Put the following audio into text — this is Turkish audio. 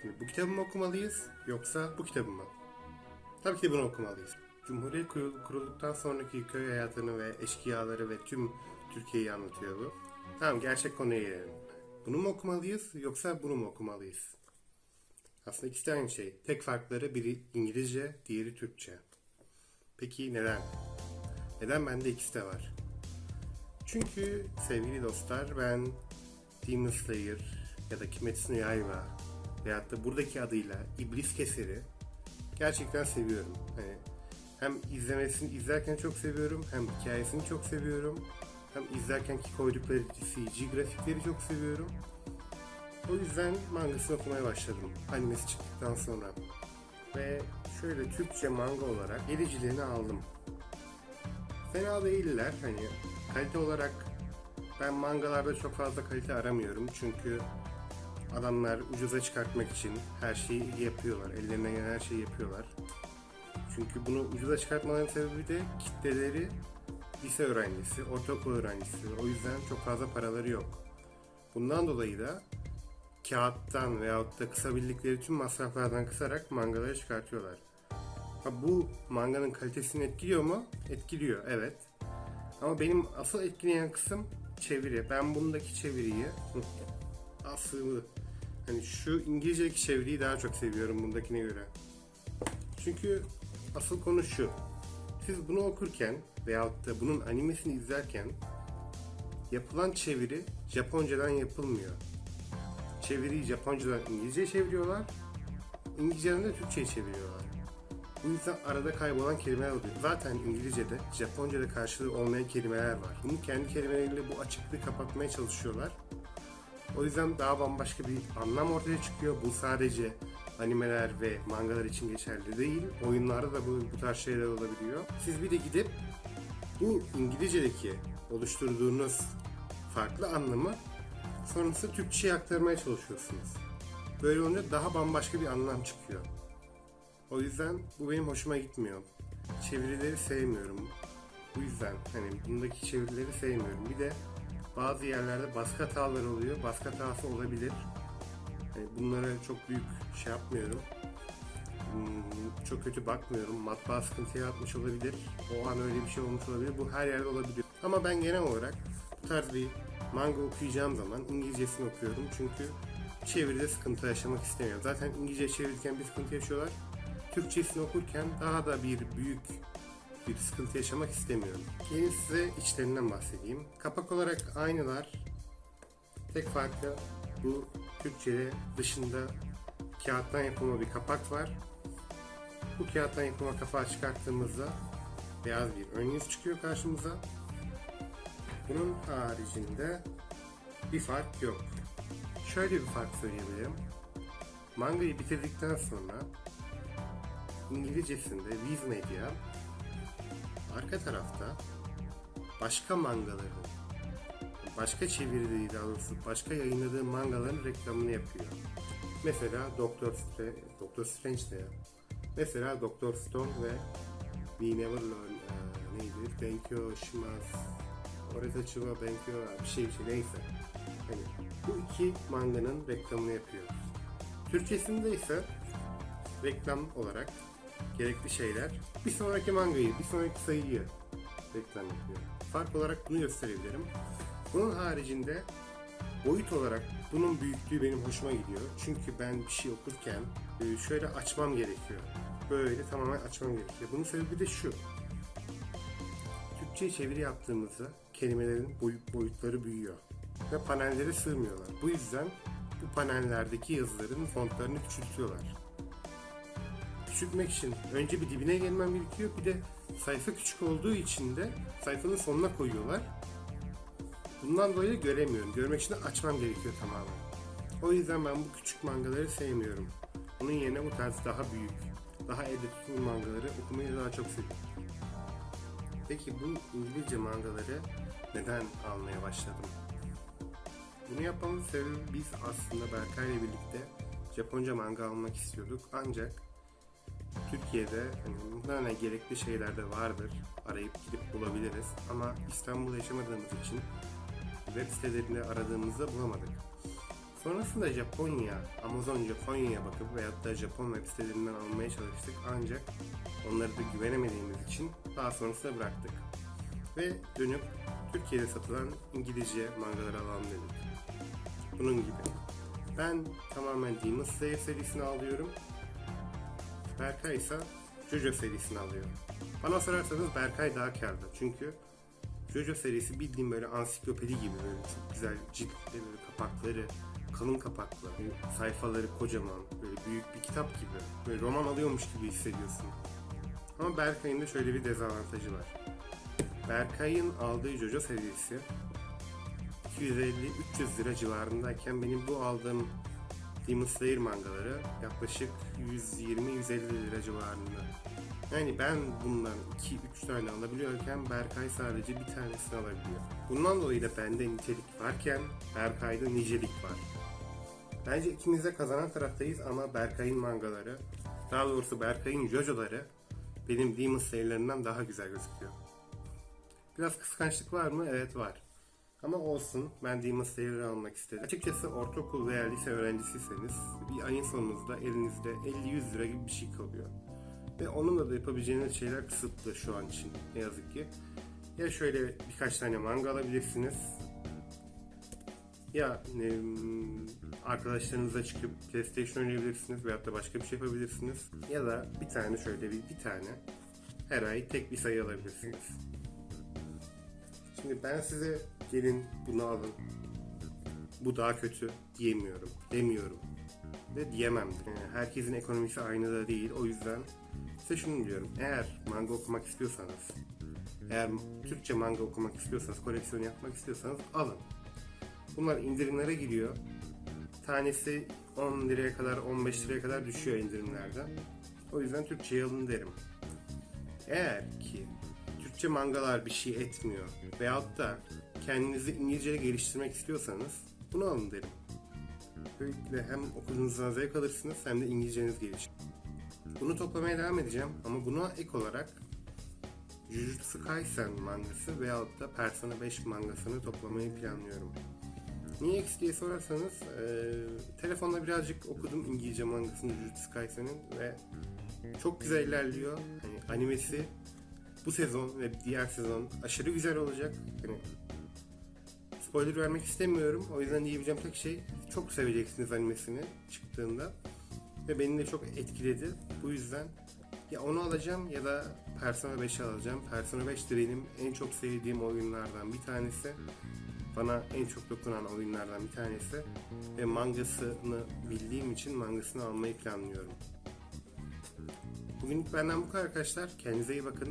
Şimdi bu kitabı mı okumalıyız yoksa bu kitabı mı? Tabii ki de bunu okumalıyız. Cumhuriyet kurul- kurulduktan sonraki köy hayatını ve eşkıyaları ve tüm Türkiye'yi anlatıyor bu. Tamam gerçek konuya gelelim. Bunu mu okumalıyız yoksa bunu mu okumalıyız? Aslında ikisi de aynı şey. Tek farkları biri İngilizce, diğeri Türkçe. Peki neden? Neden bende ikisi de var? Çünkü sevgili dostlar ben Demon Slayer ya da Kimetsu no Yaiba veyahut da buradaki adıyla İblis Keseri gerçekten seviyorum. Hani hem izlemesini izlerken çok seviyorum hem hikayesini çok seviyorum. Hem izlerkenki koydukları CG grafikleri çok seviyorum. O yüzden mangasını okumaya başladım animesi çıktıktan sonra. Ve şöyle Türkçe manga olarak gelicilerini aldım. Fena değiller hani kalite olarak ben mangalarda çok fazla kalite aramıyorum çünkü adamlar ucuza çıkartmak için her şeyi yapıyorlar. Ellerine gelen her şeyi yapıyorlar. Çünkü bunu ucuza çıkartmaların sebebi de kitleleri lise öğrencisi, ortaokul öğrencisi. O yüzden çok fazla paraları yok. Bundan dolayı da kağıttan veyahut da kısabildikleri tüm masraflardan kısarak mangaları çıkartıyorlar. Ha, bu manganın kalitesini etkiliyor mu? Etkiliyor, evet. Ama benim asıl etkileyen kısım çeviri. Ben bundaki çeviriyi aslı hani şu İngilizce'deki çeviriyi daha çok seviyorum bundakine göre. Çünkü asıl konu şu. Siz bunu okurken veyahut da bunun animesini izlerken yapılan çeviri Japoncadan yapılmıyor. Çeviriyi Japoncadan İngilizce çeviriyorlar. İngilizceden de Türkçe'ye çeviriyorlar. Bu yüzden arada kaybolan kelimeler oluyor. Zaten İngilizce'de, Japonca'da karşılığı olmayan kelimeler var. Bunu kendi kelimeleriyle bu açıklığı kapatmaya çalışıyorlar. O yüzden daha bambaşka bir anlam ortaya çıkıyor. Bu sadece animeler ve mangalar için geçerli değil. Oyunlarda da bu, bu tarz şeyler olabiliyor. Siz bir de gidip bu İngilizce'deki oluşturduğunuz farklı anlamı sonrasında Türkçe'ye aktarmaya çalışıyorsunuz. Böyle olunca daha bambaşka bir anlam çıkıyor. O yüzden bu benim hoşuma gitmiyor. Çevirileri sevmiyorum. Bu yüzden hani bundaki çevirileri sevmiyorum. Bir de bazı yerlerde baskı hataları oluyor. Baskı hatası olabilir. Hani bunlara çok büyük şey yapmıyorum. Hmm, Çok kötü bakmıyorum. Matbaa sıkıntı yaratmış olabilir. O an öyle bir şey olmuş olabilir. Bu her yerde olabilir. Ama ben genel olarak bu tarz bir manga okuyacağım zaman İngilizcesini okuyorum. Çünkü çeviride sıkıntı yaşamak istemiyorum. Zaten İngilizce çevirirken bir sıkıntı yaşıyorlar. Türkçesini okurken daha da bir büyük bir sıkıntı yaşamak istemiyorum. Yeni size içlerinden bahsedeyim. Kapak olarak aynılar. Tek farkı bu Türkçe'de dışında kağıttan yapılma bir kapak var. Bu kağıttan yapılma kapağı çıkarttığımızda beyaz bir ön yüz çıkıyor karşımıza. Bunun haricinde bir fark yok. Şöyle bir fark söyleyebilirim. Mangayı bitirdikten sonra İngilizcesinde Viz Media arka tarafta başka mangaların başka çevirdiği daha başka yayınladığı mangaların reklamını yapıyor. Mesela Doctor Strange, Doctor Strange de ya. Mesela Doctor Stone ve We Never Learn e, neydi? Benkyo Shimasu Oretachiwa Benkyo bir şey bir şey neyse. Hani bu iki manganın reklamını yapıyor. Türkçesinde ise reklam olarak gerekli şeyler bir sonraki mangayı, bir sonraki sayıyı reklam yapıyor. Fark olarak bunu gösterebilirim. Bunun haricinde boyut olarak bunun büyüklüğü benim hoşuma gidiyor. Çünkü ben bir şey okurken e, şöyle açmam gerekiyor. Böyle tamamen açmam gerekiyor. Bunun sebebi de şu. Türkçe'ye çeviri yaptığımızda kelimelerin boy- boyutları büyüyor. Ve panellere sığmıyorlar. Bu yüzden bu panellerdeki yazıların fontlarını küçültüyorlar küçültmek için önce bir dibine gelmem gerekiyor. Bir de sayfa küçük olduğu için de sayfanın sonuna koyuyorlar. Bundan dolayı göremiyorum. Görmek için de açmam gerekiyor tamamen. O yüzden ben bu küçük mangaları sevmiyorum. Onun yerine bu tarz daha büyük, daha elle tutulur mangaları okumayı daha çok seviyorum. Peki bu İngilizce mangaları neden almaya başladım? Bunu yapmamın sebebi biz aslında Berkay ile birlikte Japonca manga almak istiyorduk. Ancak Türkiye'de hani muhtemelen gerekli şeyler de vardır. Arayıp gidip bulabiliriz. Ama İstanbul'da yaşamadığımız için web sitelerinde aradığımızda bulamadık. Sonrasında Japonya, Amazon Japonya'ya bakıp veyahut da Japon web sitelerinden almaya çalıştık ancak onları da güvenemediğimiz için daha sonrasında bıraktık. Ve dönüp Türkiye'de satılan İngilizce mangaları alalım dedik. Bunun gibi. Ben tamamen Demon Slayer serisini alıyorum. Berkay ise Jojo serisini alıyor. Bana sorarsanız Berkay daha karlı. Çünkü Jojo serisi bildiğim böyle ansiklopedi gibi böyle çok güzel ciltleri, kapakları, kalın kapaklı, böyle sayfaları kocaman, böyle büyük bir kitap gibi. Böyle roman alıyormuş gibi hissediyorsun. Ama Berkay'ın da şöyle bir dezavantajı var. Berkay'ın aldığı Jojo serisi 250-300 lira civarındayken benim bu aldığım Demon Slayer mangaları yaklaşık 120-150 lira civarında. Yani ben bundan 2-3 tane alabiliyorken Berkay sadece bir tanesini alabiliyor. Bundan dolayı da bende nitelik varken Berkay'da nicelik var. Bence ikimiz de kazanan taraftayız ama Berkay'ın mangaları, daha doğrusu Berkay'ın JoJo'ları benim Demon Slayer'larından daha güzel gözüküyor. Biraz kıskançlık var mı? Evet var. Ama olsun ben Demon Slayer'ı almak istedim. Açıkçası ortaokul veya lise öğrencisiyseniz bir ayın sonunuzda elinizde 50-100 lira gibi bir şey kalıyor. Ve onunla da yapabileceğiniz şeyler kısıtlı şu an için ne yazık ki. Ya şöyle birkaç tane manga alabilirsiniz. Ya e, arkadaşlarınızla çıkıp PlayStation oynayabilirsiniz veyahut da başka bir şey yapabilirsiniz. Ya da bir tane şöyle bir, bir tane her ay tek bir sayı alabilirsiniz. Şimdi ben size gelin bunu alın. Bu daha kötü diyemiyorum. Demiyorum. Ve diyemem. de. Yani herkesin ekonomisi aynı da değil. O yüzden size şunu diyorum. Eğer manga okumak istiyorsanız, eğer Türkçe manga okumak istiyorsanız, koleksiyon yapmak istiyorsanız alın. Bunlar indirimlere giriyor. Tanesi 10 liraya kadar, 15 liraya kadar düşüyor indirimlerden. O yüzden Türkçe'yi alın derim. Eğer ki Türkçe mangalar bir şey etmiyor veyahut da kendinizi İngilizce'ye geliştirmek istiyorsanız bunu alın derim. Böylelikle hem okulunuzdan zevk alırsınız hem de İngilizceniz gelişir. Bunu toplamaya devam edeceğim ama buna ek olarak Jujutsu Kaisen mangası veyahut da Persona 5 mangasını toplamayı planlıyorum. Niye X diye sorarsanız eee, telefonda birazcık okudum İngilizce mangasını Jujutsu Kaisen'in ve çok güzel ilerliyor. Hani animesi bu sezon ve diğer sezon aşırı güzel olacak. Hani spoiler vermek istemiyorum. O yüzden diyebileceğim tek şey çok seveceksiniz animesini çıktığında. Ve beni de çok etkiledi. Bu yüzden ya onu alacağım ya da Persona 5'i alacağım. Persona 5 de en çok sevdiğim oyunlardan bir tanesi. Bana en çok dokunan oyunlardan bir tanesi. Ve mangasını bildiğim için mangasını almayı planlıyorum. Bugünlük benden bu kadar arkadaşlar. Kendinize iyi bakın.